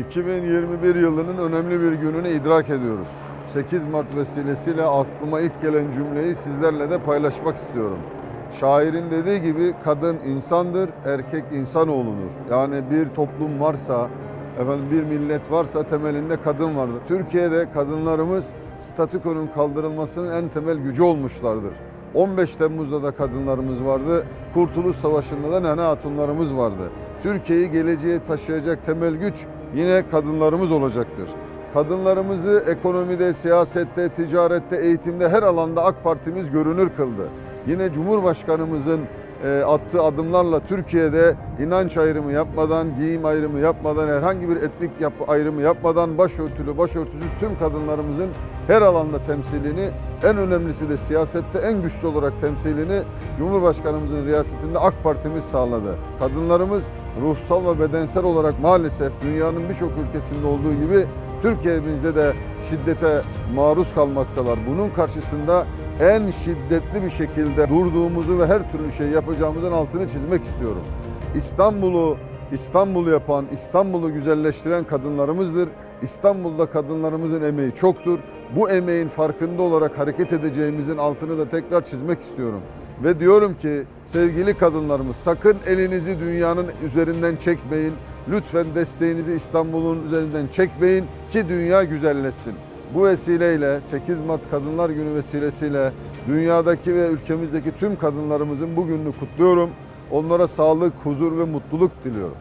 2021 yılının önemli bir gününü idrak ediyoruz. 8 Mart vesilesiyle aklıma ilk gelen cümleyi sizlerle de paylaşmak istiyorum. Şairin dediği gibi kadın insandır, erkek insanoğludur. Yani bir toplum varsa, efendim bir millet varsa temelinde kadın vardır. Türkiye'de kadınlarımız statükonun kaldırılmasının en temel gücü olmuşlardır. 15 Temmuz'da da kadınlarımız vardı. Kurtuluş Savaşı'nda da nene hatunlarımız vardı. Türkiye'yi geleceğe taşıyacak temel güç yine kadınlarımız olacaktır. Kadınlarımızı ekonomide, siyasette, ticarette, eğitimde her alanda AK Partimiz görünür kıldı. Yine Cumhurbaşkanımızın e, attığı adımlarla Türkiye'de inanç ayrımı yapmadan, giyim ayrımı yapmadan, herhangi bir etnik yap ayrımı yapmadan başörtülü, başörtüsüz tüm kadınlarımızın her alanda temsilini, en önemlisi de siyasette en güçlü olarak temsilini Cumhurbaşkanımızın riyasetinde AK Partimiz sağladı. Kadınlarımız ruhsal ve bedensel olarak maalesef dünyanın birçok ülkesinde olduğu gibi Türkiye'mizde de şiddete maruz kalmaktalar. Bunun karşısında en şiddetli bir şekilde durduğumuzu ve her türlü şey yapacağımızın altını çizmek istiyorum. İstanbul'u İstanbul'u yapan, İstanbul'u güzelleştiren kadınlarımızdır. İstanbul'da kadınlarımızın emeği çoktur. Bu emeğin farkında olarak hareket edeceğimizin altını da tekrar çizmek istiyorum. Ve diyorum ki sevgili kadınlarımız sakın elinizi dünyanın üzerinden çekmeyin. Lütfen desteğinizi İstanbul'un üzerinden çekmeyin ki dünya güzelleşsin. Bu vesileyle 8 Mart Kadınlar Günü vesilesiyle dünyadaki ve ülkemizdeki tüm kadınlarımızın bu gününü kutluyorum. Onlara sağlık, huzur ve mutluluk diliyorum.